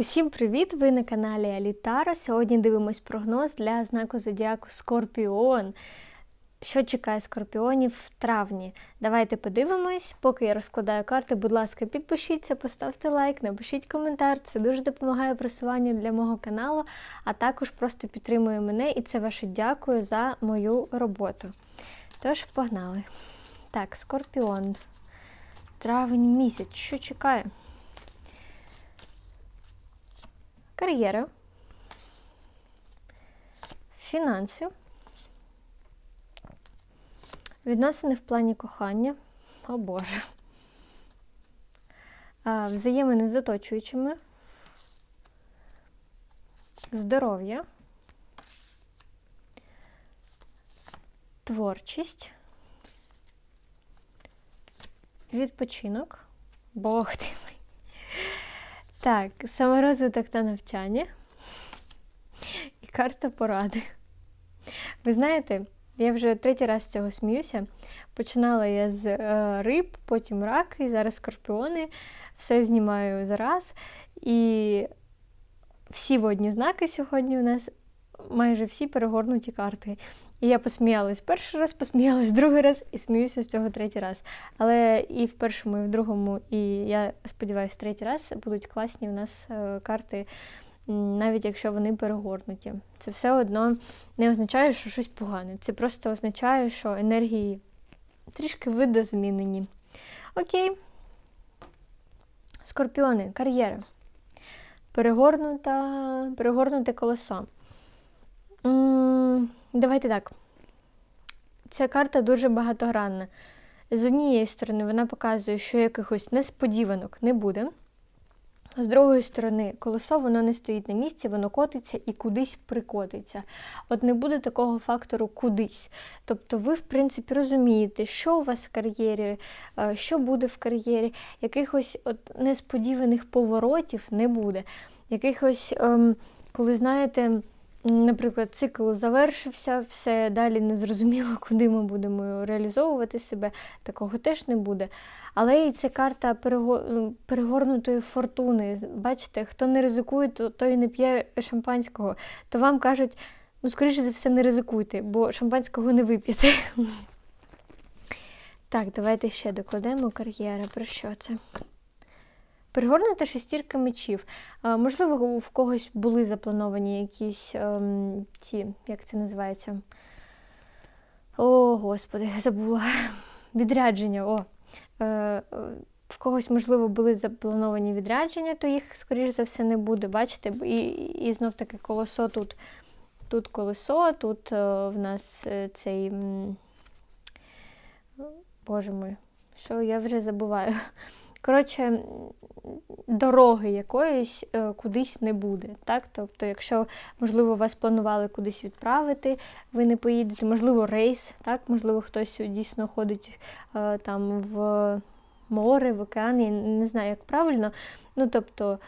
Усім привіт! Ви на каналі Алітара. Сьогодні дивимось прогноз для знаку Зодіаку Скорпіон. Що чекає скорпіонів в травні? Давайте подивимось. Поки я розкладаю карти, будь ласка, підпишіться, поставте лайк, напишіть коментар. Це дуже допомагає просуванню для мого каналу, а також просто підтримує мене і це ваше дякую за мою роботу. Тож, погнали. Так, скорпіон. Травень місяць. Що чекає? Кар'єра, фінанси, відносини в плані кохання, о Боже, взаємини з оточуючими, здоров'я, творчість, відпочинок, Бог ти. Так, саморозвиток та навчання і карта поради. Ви знаєте, я вже третій раз з цього сміюся. Починала я з е, риб, потім раки, зараз скорпіони. Все знімаю зараз. І всі водні знаки сьогодні у нас майже всі перегорнуті карти. І я посміялась перший раз, посміялась другий раз і сміюся з цього третій раз. Але і в першому, і в другому, і я сподіваюся, третій раз будуть класні у нас е, карти, навіть якщо вони перегорнуті. Це все одно не означає, що щось погане. Це просто означає, що енергії трішки видозмінені. Окей. Скорпіони, кар'єра. Перегорнута, перегорнуте колесо. Давайте так. Ця карта дуже багатогранна. З однієї сторони, вона показує, що якихось несподіванок не буде. З другої сторони, колесо воно не стоїть на місці, воно котиться і кудись прикотиться. От не буде такого фактору кудись. Тобто ви, в принципі, розумієте, що у вас в кар'єрі, е, що буде в кар'єрі, якихось от несподіваних поворотів не буде. Якихось, ем, коли знаєте. Наприклад, цикл завершився, все далі не зрозуміло, куди ми будемо реалізовувати себе, такого теж не буде. Але і це карта ну, перегорнутої фортуни. Бачите, хто не ризикує, то той не п'є шампанського, то вам кажуть, ну, скоріше за все, не ризикуйте, бо шампанського не вип'єте. Так, давайте ще докладемо кар'єра. Про що це? Перегорнута шестірка мечів. Можливо, в когось були заплановані якісь ем, ті, як це називається? О, Господи, забула. Відрядження. о. Е, В когось, можливо, були заплановані відрядження, то їх, скоріш за все, не буде. Бачите, і і знов таки колесо тут. Тут колесо, тут е, в нас е, цей. Боже мой, що я вже забуваю. Коротше, дороги якоїсь е, кудись не буде. Так? Тобто, якщо, можливо, вас планували кудись відправити, ви не поїдете, можливо, рейс, так? можливо, хтось дійсно ходить е, там в море, в океан, я не знаю, як правильно. Ну, тобто,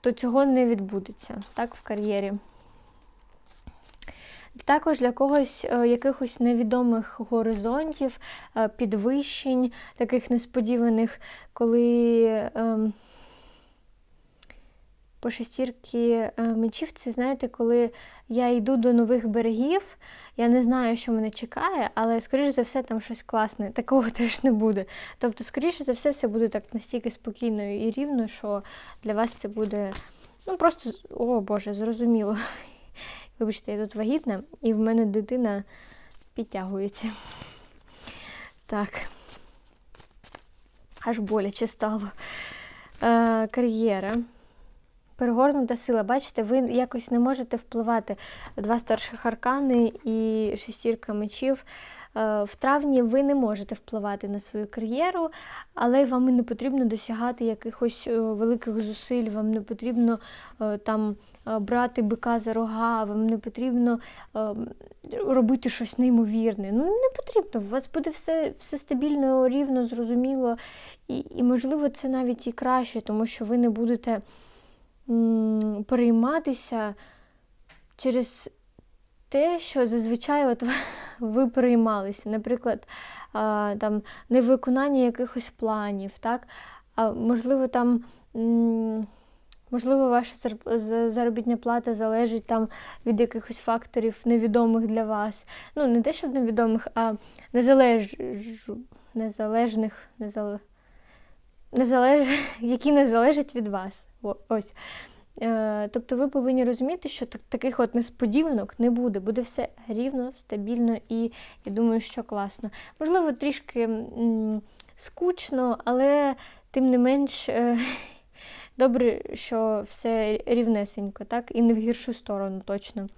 то цього не відбудеться так, в кар'єрі. Також для когось е, якихось невідомих горизонтів, е, підвищень, таких несподіваних, коли ем, по шестірки е, мечів, це знаєте, коли я йду до нових берегів, я не знаю, що мене чекає, але, скоріш за все, там щось класне. Такого теж не буде. Тобто, скоріше за все, все буде так настільки спокійно і рівно, що для вас це буде, ну просто, о Боже, зрозуміло. Вибачте, я тут вагітна, і в мене дитина підтягується. Так, аж боляче стало. Е, Кар'єра. Перегорнута сила. Бачите, ви якось не можете впливати. Два старших аркани і шестірка мечів. Е, в травні ви не можете впливати на свою кар'єру, але вам не потрібно досягати якихось е, великих зусиль, вам не потрібно е, там брати бика за рога, вам не потрібно робити щось неймовірне. Ну, не потрібно, у вас буде все все стабільно, рівно, зрозуміло. І, і, можливо, це навіть і краще, тому що ви не будете м перейматися через те, що зазвичай от ви приймалися, наприклад, там невиконання якихось планів, так? А можливо, там Можливо, ваша зарп- з- заробітня плата залежить там від якихось факторів невідомих для вас. Ну, не те, щоб невідомих, а незалеж... незалежних, незале... незалеж... які не залежать від вас. Ось. Е, Тобто ви повинні розуміти, що таких от несподіванок не буде. Буде все рівно, стабільно і я думаю, що класно. Можливо, трішки скучно, але тим не менш е, добре, що все рівнесенько, так? І не в гіршу сторону точно.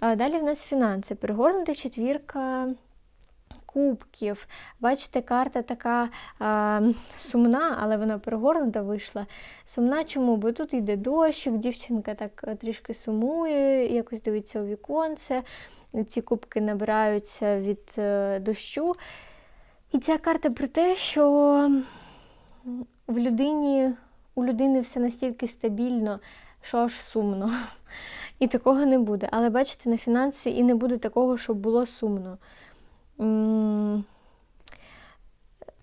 Далі в нас фінанси. Перегорнута четвірка кубків. Бачите, карта така а, сумна, але вона перегорнута вийшла. Сумна чому? Бо тут йде дощик, дівчинка так е, трішки сумує, якось дивиться у віконце, ці кубки набираються від е, дощу. І ця карта про те, що в людині, у людини все настільки стабільно, що аж сумно. І такого не буде. Але бачите, на фінанси і не буде такого, щоб було сумно.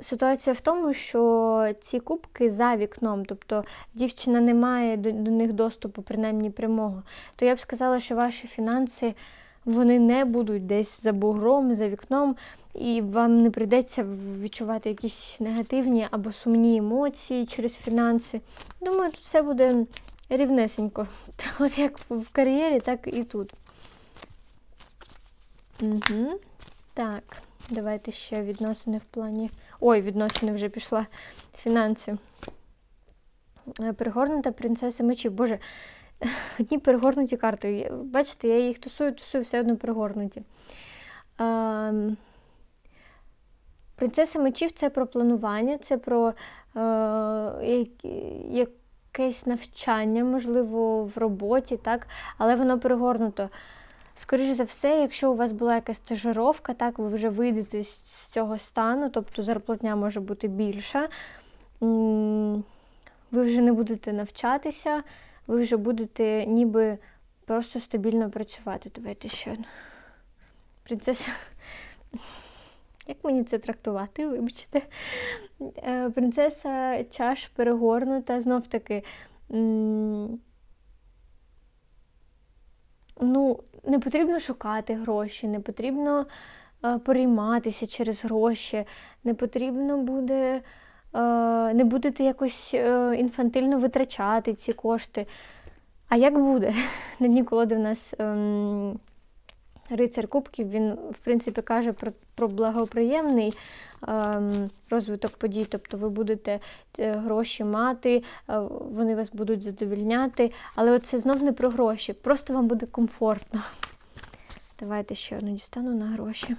Ситуація в тому, що ці кубки за вікном, тобто дівчина не має до, до них доступу, принаймні прямого, то я б сказала, що ваші фінанси вони не будуть десь за бугром, за вікном, і вам не прийдеться відчувати якісь негативні або сумні емоції через фінанси. Думаю, тут все буде рівнесенько. От як в кар'єрі, так і тут. Угу. Так, давайте ще відносини в плані. Ой, відносини вже пішла. Фінанси. Е, Перегорнута принцеса мечів. Боже, одні перегорнуті карти. Бачите, я їх тусую, тусую, все одно перегорнуті. Ем, Принцеса мечів це про планування, це про е, якесь навчання, можливо, в роботі, так? але воно перегорнуто. Скоріше за все, якщо у вас була якась стажировка, так, ви вже вийдете з цього стану, тобто зарплатня може бути більша. Ви вже не будете навчатися, ви вже будете ніби просто стабільно працювати. Давайте ще. Принцеса. Як мені це трактувати, вибачте. Е, Принцеса чаш перегорнута, знов таки. Ну, не потрібно шукати гроші, не потрібно е, перейматися через гроші, не потрібно буде, е, не будете якось е, інфантильно витрачати ці кошти. А як буде? На дні колоди в нас ем, рицар Кубків, він, в принципі, каже про, про благоприємний ем, розвиток подій. Тобто ви будете е, гроші мати, е, вони вас будуть задовільняти. Але це знов не про гроші, просто вам буде комфортно. Давайте ще одну дістану на гроші.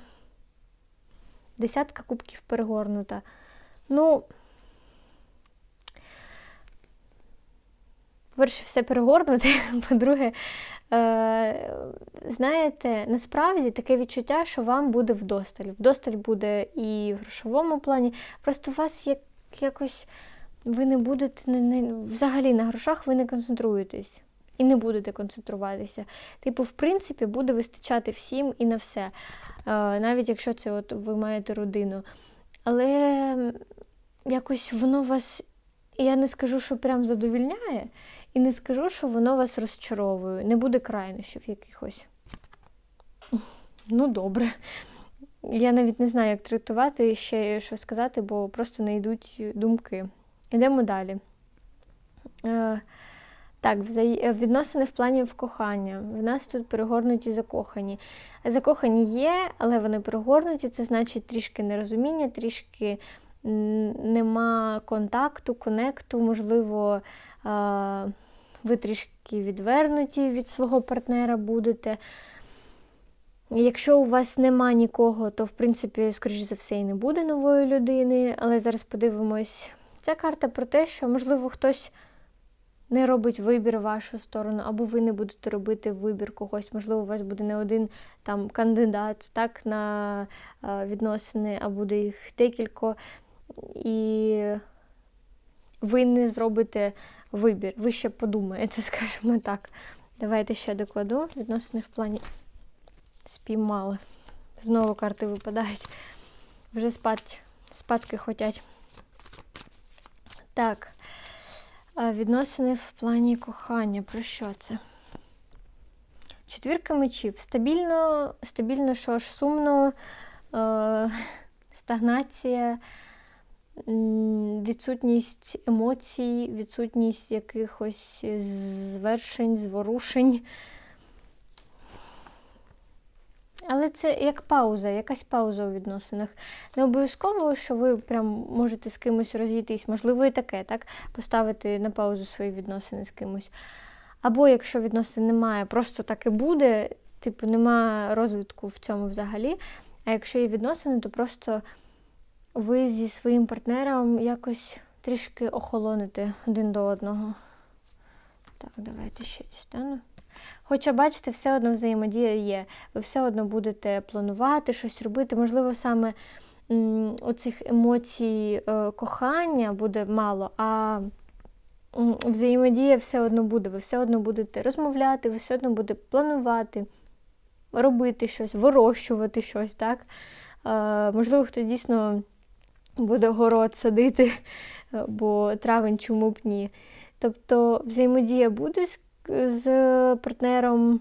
Десятка кубків перегорнута. Ну, по-перше, все перегорнуте. По-друге, знаєте, насправді таке відчуття, що вам буде вдосталь. Вдосталь буде і в грошовому плані. Просто у вас як, якось ви не будете не, не, взагалі на грошах ви не концентруєтесь. І не будете концентруватися. Типу, в принципі, буде вистачати всім і на все. Е, навіть якщо це от ви маєте родину. Але якось воно вас, я не скажу, що прям задовільняє, і не скажу, що воно вас розчаровує. Не буде крайнощів якихось. Ну, добре. Я навіть не знаю, як трактувати ще що сказати, бо просто не йдуть думки. Йдемо далі. Е, так, е, відносини в плані в кохання. В нас тут перегорнуті закохані. Закохані є, але вони перегорнуті, це значить трішки нерозуміння, трішки нема контакту, конекту, можливо, а, ви трішки відвернуті від свого партнера будете. Якщо у вас нема нікого, то в принципі, скоріш за все, і не буде нової людини. Але зараз подивимось. Ця карта про те, що, можливо, хтось не робить вибір в вашу сторону, або ви не будете робити вибір когось. Можливо, у вас буде не один там кандидат так, на е, відносини, а буде їх декілька. І ви не зробите вибір. Ви ще подумаєте, скажімо так. Давайте ще докладу. Відносини в плані спіймали. Знову карти випадають. Вже спать, спадки хотять. Так. Відносини в плані кохання. Про що це? Четвірка мечів. Стабільно, стабільно, що ж, сумно, е, стагнація, відсутність емоцій, відсутність якихось звершень, зворушень. Але це як пауза, якась пауза у відносинах. Не обов'язково, що ви прям можете з кимось розійтись, можливо, і таке, так? Поставити на паузу свої відносини з кимось. Або якщо відносин немає, просто так і буде, типу, немає розвитку в цьому взагалі. А якщо є відносини, то просто ви зі своїм партнером якось трішки охолоните один до одного. Так, давайте ще дістану. Хоча, бачите, все одно взаємодія є. Ви все одно будете планувати, щось робити. Можливо, саме оцих емоцій е, кохання буде мало, а взаємодія все одно буде. Ви все одно будете розмовляти, ви все одно будете планувати, робити щось, вирощувати щось, так? Е, можливо, хто дійсно буде город садити, бо травень чому б ні. Тобто взаємодія буде з, партнером.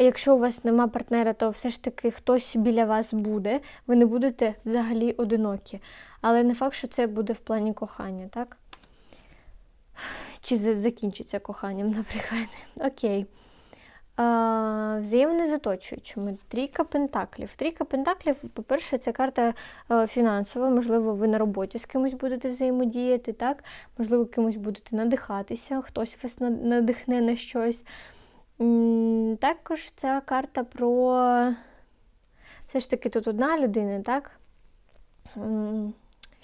Якщо у вас нема партнера, то все ж таки хтось біля вас буде, ви не будете взагалі одинокі. Але не факт, що це буде в плані кохання, так? Чи закінчиться коханням, наприклад. Окей. А, взаємне з. Трійка пентаклів. Трійка пентаклів, по-перше, це карта е, фінансова. Можливо, ви на роботі з кимось будете взаємодіяти, так? Можливо, кимось будете надихатися, хтось вас надихне на щось. Також ця карта про все ж таки тут одна людина, так?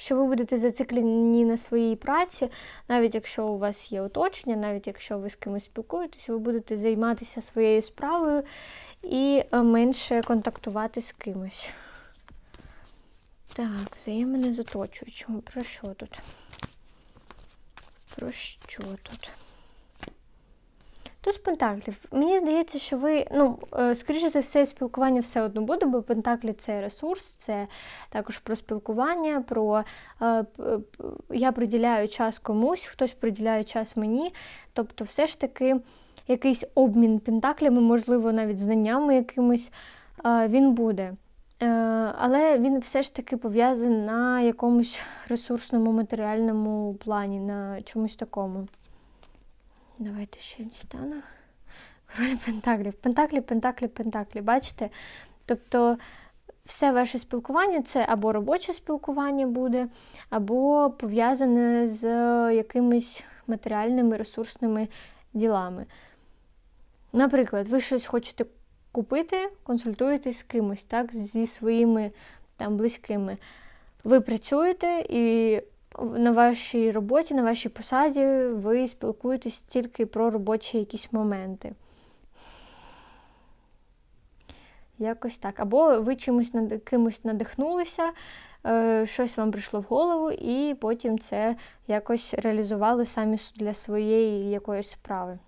Що ви будете зациклені на своїй праці, навіть якщо у вас є оточення, навіть якщо ви з кимось спілкуєтеся, ви будете займатися своєю справою і е, менше контактувати з кимось. Так, взаємини з оточуючими. Про що тут? Про що тут? Туз пентаклів. Мені здається, що ви, ну, е, скоріше за все, спілкування все одно буде, бо пентаклі це ресурс, це також про спілкування, про е, я приділяю час комусь, хтось приділяє час мені. Тобто, все ж таки якийсь обмін пентаклями, можливо, навіть знаннями якимось, е, він буде. Але він все ж таки пов'язаний на якомусь ресурсному матеріальному плані, на чомусь такому. Давайте ще дістану. Король Пентаклів. Пентаклі, Пентаклі, Пентаклі. Бачите? Тобто все ваше спілкування це або робоче спілкування буде, або пов'язане з якимись матеріальними ресурсними ділами. Наприклад, ви щось хочете купити, консультуєтесь з кимось, так, зі своїми там близькими. Ви працюєте і на вашій роботі, на вашій посаді ви спілкуєтесь тільки про робочі якісь моменти. Якось так. Або ви чимось над кимось надихнулися, е, щось вам прийшло в голову, і потім це якось реалізували самі для своєї якоїсь справи.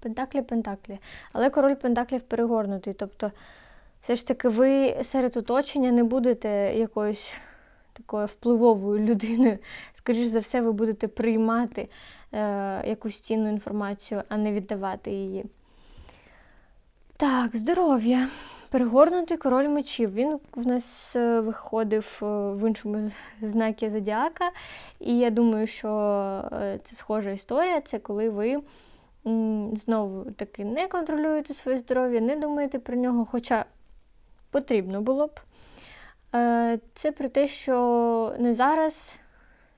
Пентаклі, пентаклі. Але король пентаклів перегорнутий. Тобто, все ж таки, ви серед оточення не будете якоюсь такою впливовою людиною. Скоріше за все, ви будете приймати е, якусь цінну інформацію, а не віддавати її. Так, здоров'я. Перегорнутий король мечів. Він в нас е, виходив е, в іншому знакі зодіака. І я думаю, що е, це схожа історія. Це коли ви знову таки не контролюєте своє здоров'я, не думаєте про нього, хоча потрібно було б. Е, Це про те, що не зараз.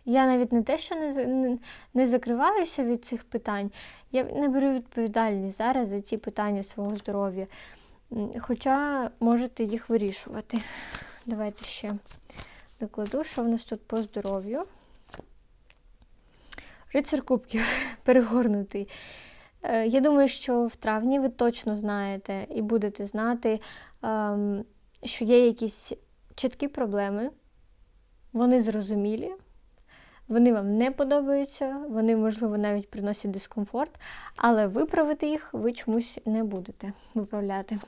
Я навіть не те, що не, не- закриваюся від цих питань, я не беру відповідальність зараз за ці питання свого здоров'я. Хоча можете їх вирішувати. Давайте ще докладу, що в нас тут по здоров'ю. Рицар кубків перегорнутий. Е, Я думаю, що в травні ви точно знаєте і будете знати, ем, що є якісь чіткі проблеми, вони зрозумілі, вони вам не подобаються, вони, можливо, навіть приносять дискомфорт, але виправити їх ви чомусь не будете виправляти.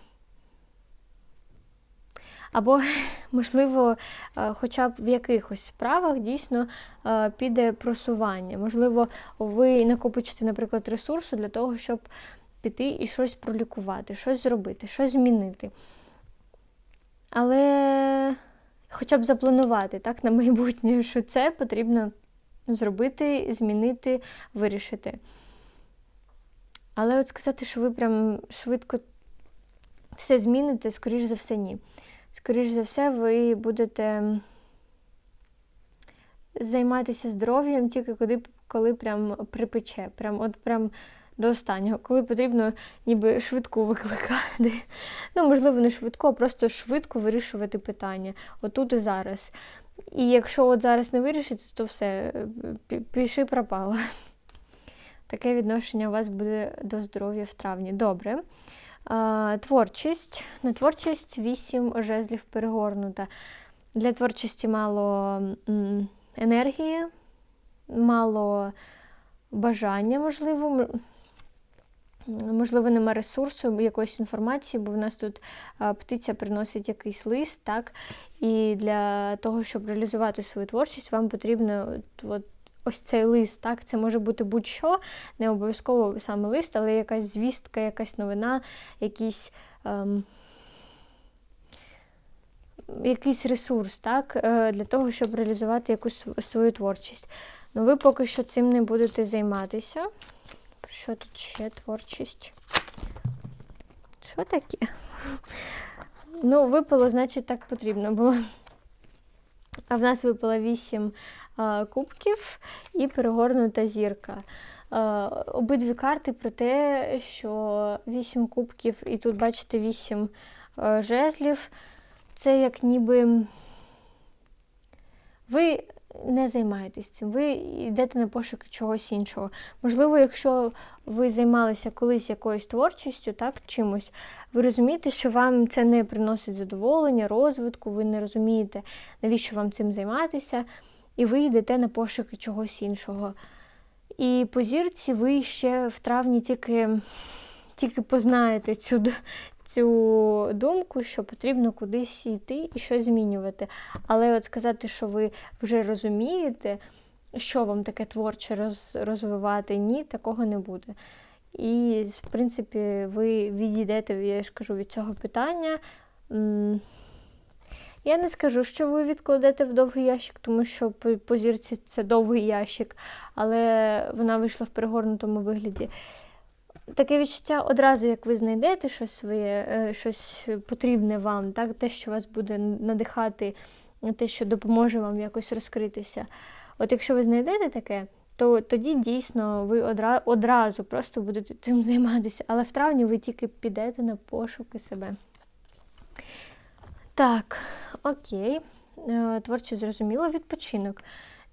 Або, можливо, е, хоча б в якихось справах дійсно е, піде просування. Можливо, ви накопичите, наприклад, ресурсу для того, щоб піти і щось пролікувати, щось зробити, щось змінити. Але хоча б запланувати так, на майбутнє, що це потрібно зробити, змінити, вирішити. Але от сказати, що ви прям швидко все зміните, скоріш за все, ні. Скоріш за все, ви будете займатися здоров'ям тільки коли, коли прям припече. Прям, от прям до останнього, коли потрібно ніби швидку викликати. Ну, можливо, не швидко, а просто швидко вирішувати питання отут і зараз. І якщо от зараз не вирішиться, то все, піши пропало. Таке відношення у вас буде до здоров'я в травні. Добре. Творчість. На творчість 8 жезлів перегорнута. Для творчості мало енергії, мало бажання, можливо. Можливо, нема ресурсу, якоїсь інформації, бо в нас тут птиця приносить якийсь лист, так? І для того, щоб реалізувати свою творчість, вам потрібно от, ось цей лист. так? Це може бути будь-що, не обов'язково саме лист, але якась звістка, якась новина, якийсь. Ем, Якийсь ресурс, так, е, для того, щоб реалізувати якусь свою творчість. Ну, ви поки що цим не будете займатися. Що тут ще творчість? Що таке? Ну, випало, значить, так потрібно було. А в нас випало 8 а, кубків і перегорнута зірка. А, обидві карти про те, що 8 кубків, і тут, бачите, 8 а, жезлів. Це як ніби ви не займаєтесь цим, ви йдете на пошуки чогось іншого. Можливо, якщо ви займалися колись якоюсь творчістю, так, чимось, ви розумієте, що вам це не приносить задоволення, розвитку, ви не розумієте, навіщо вам цим займатися, і ви йдете на пошуки чогось іншого. І по зірці ви ще в травні тільки тільки познаєте цю цю думку, що потрібно кудись йти і щось змінювати. Але от сказати, що ви вже розумієте, що вам таке творче роз, розвивати, ні, такого не буде. І, в принципі, ви відійдете, я ж кажу, від цього питання. Я не скажу, що ви відкладете в довгий ящик, тому що по зірці це довгий ящик, але вона вийшла в перегорнутому вигляді таке відчуття одразу, як ви знайдете щось своє, е, щось потрібне вам, так, те, що вас буде надихати, те, що допоможе вам якось розкритися. От якщо ви знайдете таке, то тоді дійсно ви одра, одразу просто будете цим займатися. Але в травні ви тільки підете на пошуки себе. Так, окей. Е, творчо зрозуміло, відпочинок.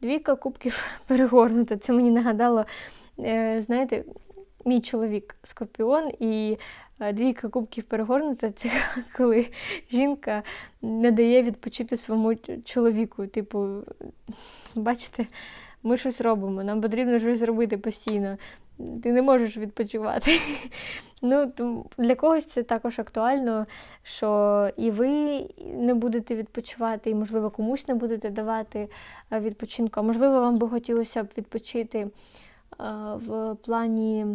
Двійка кубків перегорнута. Це мені нагадало, е, знаєте, мій чоловік скорпіон, і е, двійка кубків перегорнута це коли жінка не дає відпочити своєму чоловіку. Типу, бачите, ми щось робимо, нам потрібно щось робити постійно. Ти не можеш відпочивати. Ну, Для когось це також актуально, що і ви не будете відпочивати, і, можливо, комусь не будете давати е, відпочинку. А можливо, вам би хотілося б відпочити е, в плані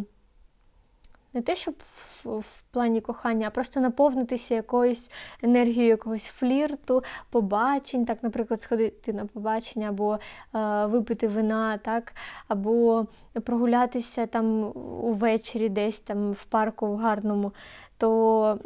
не те, щоб в, в плані кохання, а просто наповнитися якоюсь енергією якогось флірту, побачень, так, наприклад, сходити на побачення, або е, випити вина, так, або прогулятися там увечері десь там в парку в гарному, то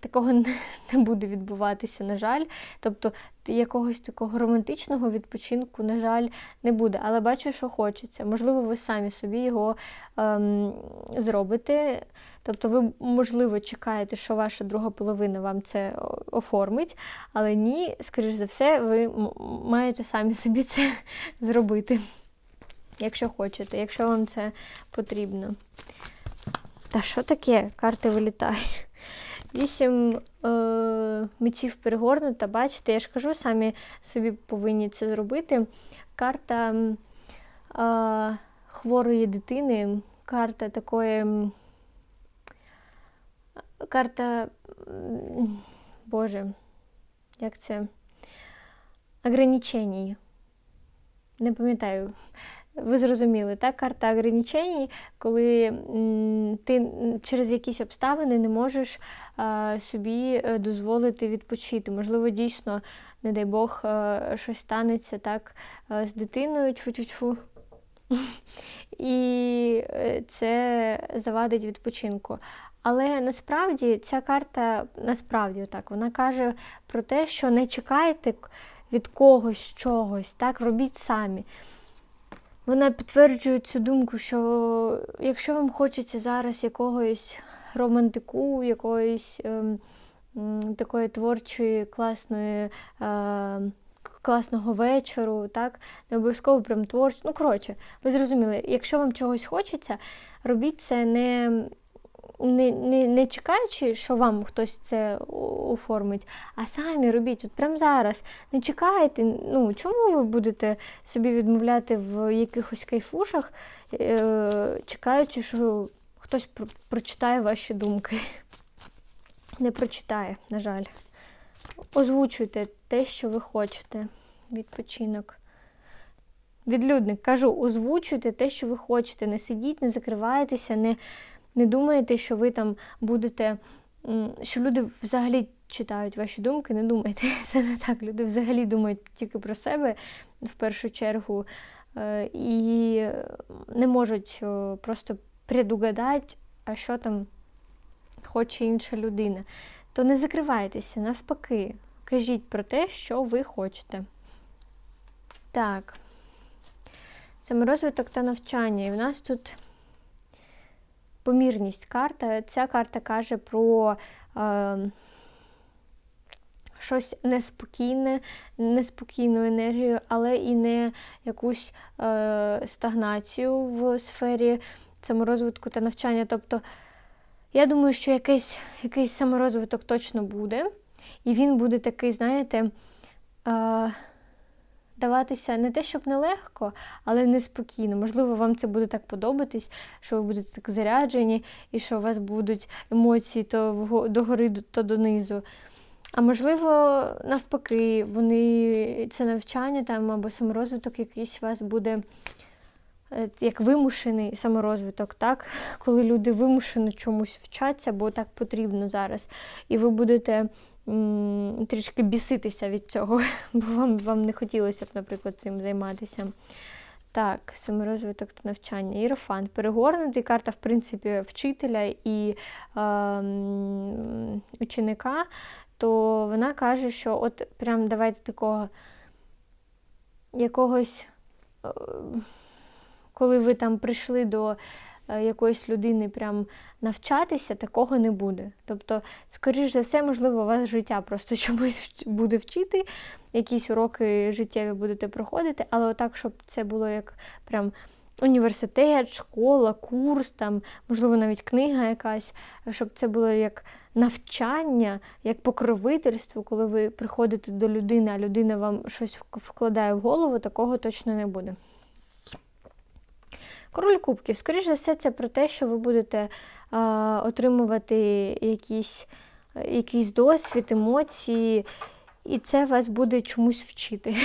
такого не буде відбуватися, на жаль. Тобто якогось такого романтичного відпочинку, на жаль, не буде. Але бачу, що хочеться. Можливо, ви самі собі його ем, зробите. Тобто, ви, можливо, чекаєте, що ваша друга половина вам це оформить, але ні, скоріш за все, ви маєте самі собі це зробити, якщо хочете, якщо вам це потрібно. Та що таке? Карти вилітають. Вісім е, мечів перегорнута, бачите, я ж кажу, самі собі повинні це зробити. Карта е, хворої дитини, карта такої. Карта Боже, як це? Ограничень. Не пам'ятаю. Ви зрозуміли, так? Карта ограничень, коли ти через якісь обставини не можеш собі е, дозволити відпочити. Можливо, дійсно, не дай Бог, е, щось станеться так е, з дитиною, тьфу-тьфу-тьфу. І е, це завадить відпочинку. Але насправді ця карта насправді так, вона каже про те, що не чекайте від когось чогось, так, робіть самі. Вона підтверджує цю думку, що якщо вам хочеться зараз якогось романтику, якоїсь ем, такої творчої, класної, е, класного вечору, так, не обов'язково прям творчо. Ну, коротше, ви зрозуміли, якщо вам чогось хочеться, робіть це не, не, не, не чекаючи, що вам хтось це оформить, а самі робіть, от прямо зараз. Не чекайте, ну чому ви будете собі відмовляти в якихось кайфушах, е, чекаючи, що хтось про- прочитає ваші думки. Не прочитає, на жаль. Озвучуйте те, що ви хочете. Відпочинок. Відлюдник, кажу, озвучуйте те, що ви хочете. Не сидіть, не закривайтеся, не, не думайте, що ви там будете, що люди взагалі читають ваші думки. Не думайте, це не так. Люди взагалі думають тільки про себе в першу чергу е, і не можуть просто предугадати, а що там хоче інша людина. То не закривайтеся, навпаки, кажіть про те, що ви хочете. Так. Саморозвиток та навчання. І в нас тут помірність карта. Ця карта каже про е, щось неспокійне, неспокійну енергію, але і не якусь е, стагнацію в сфері саморозвитку та навчання. Тобто, я думаю, що якийсь, якийсь саморозвиток точно буде, і він буде такий, знаєте, е, даватися не те, щоб нелегко, але неспокійно. Можливо, вам це буде так подобатись, що ви будете так заряджені, і що у вас будуть емоції то догори, то донизу. А можливо, навпаки, вони це навчання там або саморозвиток якийсь у вас буде е, як вимушений саморозвиток, так? Коли люди вимушено чомусь вчаться, бо так потрібно зараз. І ви будете трішки біситися від цього, бо вам, вам не хотілося б, наприклад, цим займатися. Так, саморозвиток та навчання. Ірофан. Перегорнутий карта, в принципі, вчителя і е, ученика, то вона каже, що от прям давайте такого якогось, е, коли ви там прийшли до якоїсь людини прям навчатися, такого не буде. Тобто, скоріш за все, можливо, вас життя просто чомусь буде вчити, якісь уроки життєві будете проходити, але отак, щоб це було як прям університет, школа, курс, там, можливо, навіть книга якась, щоб це було як навчання, як покровительство, коли ви приходите до людини, а людина вам щось вкладає в голову, такого точно не буде. Король кубків, скоріш за все, це про те, що ви будете а, отримувати якісь, е, якийсь досвід, емоції, і це вас буде чомусь вчити.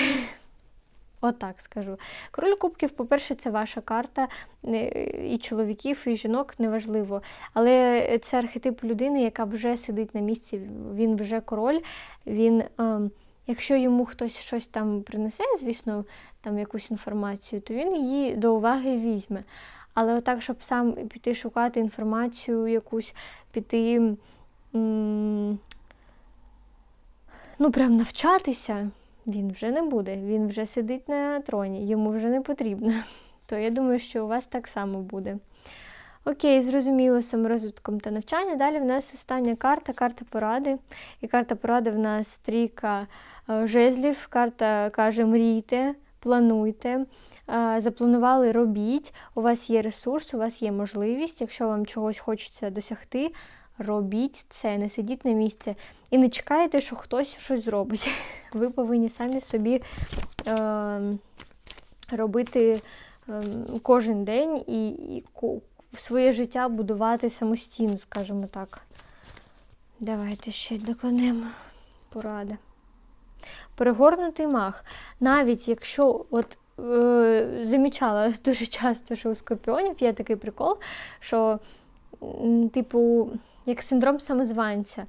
Отак скажу. Король кубків, по-перше, це ваша карта, е, і чоловіків, і жінок неважливо. Але це архетип людини, яка вже сидить на місці, він вже король. Він, ем, якщо йому хтось щось там принесе, звісно, там якусь інформацію, то він її до уваги візьме. Але отак, щоб сам піти шукати інформацію якусь, піти, ну, прям навчатися, він вже не буде. Він вже сидить на троні, йому вже не потрібно. То я думаю, що у вас так само буде. Окей, зрозуміло саморозвитком та навчання. Далі в нас остання карта, карта поради. І карта поради в нас трійка жезлів. Карта каже: мрійте, плануйте. е, Запланували, робіть. У вас є ресурс, у вас є можливість. Якщо вам чогось хочеться досягти, робіть це, не сидіть на місці. І не чекайте, що хтось щось зробить. Ви повинні самі собі е, робити е, кожен день і, і своє життя будувати самостійно, скажімо так. Давайте ще докладемо. порада. Перегорнутий мах. Навіть якщо от е, замічала дуже часто, що у скорпіонів є такий прикол, що, типу, як синдром самозванця.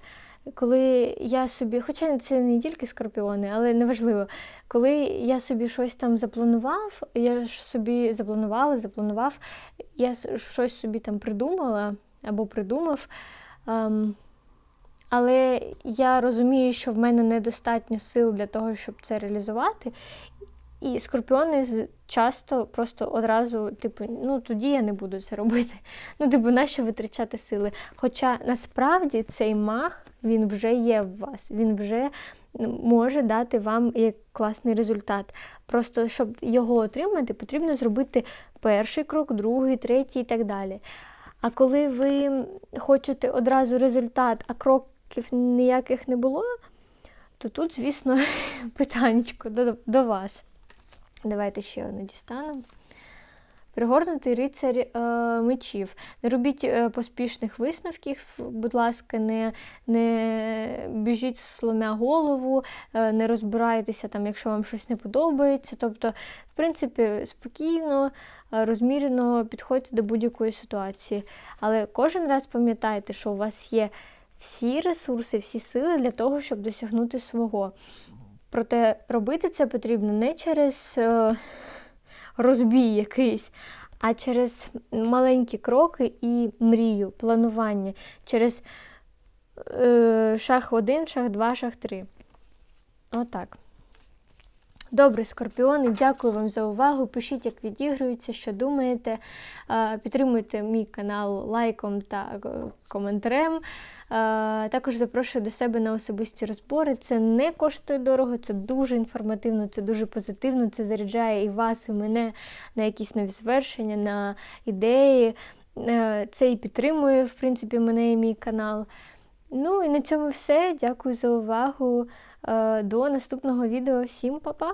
Коли я собі, хоча це не тільки скорпіони, але неважливо, коли я собі щось там запланував, я ж собі запланувала, запланував, я щось собі там придумала або придумав. ем, але я розумію, що в мене недостатньо сил для того, щоб це реалізувати. І скорпіони часто просто одразу, типу, ну тоді я не буду це робити. Ну, типу, нащо витрачати сили? Хоча насправді цей мах він вже є в вас, він вже може дати вам як класний результат. Просто щоб його отримати, потрібно зробити перший крок, другий, третій і так далі. А коли ви хочете одразу результат, а кроків ніяких не було, то тут, звісно, питаннячко до, до вас. Давайте ще одну дістанемо. Пригорнутий рицар е, мечів. Не робіть е, поспішних висновків, будь ласка, не, не біжіть сломя голову, е, не розбирайтеся, там, якщо вам щось не подобається. Тобто, в принципі, спокійно, е, розмірено підходьте до будь-якої ситуації. Але кожен раз пам'ятайте, що у вас є всі ресурси, всі сили для того, щоб досягнути свого. Проте робити це потрібно не через е, розбій якийсь, а через маленькі кроки і мрію, планування, через е, шаг 1, шаг 2, шаг 3. Отак. Добре, скорпіони, дякую вам за увагу. Пишіть, як відігрується, що думаєте. Е, Підтримуйте мій канал лайком та коментарем. Е, Також запрошую до себе на особисті розбори. Це не коштує дорого, це дуже інформативно, це дуже позитивно. Це заряджає і вас, і мене на якісь нові звершення, на ідеї. Е, Це і підтримує, в принципі, мене і мій канал. Ну і на цьому все. Дякую за увагу. Е, До наступного відео. Всім па-па!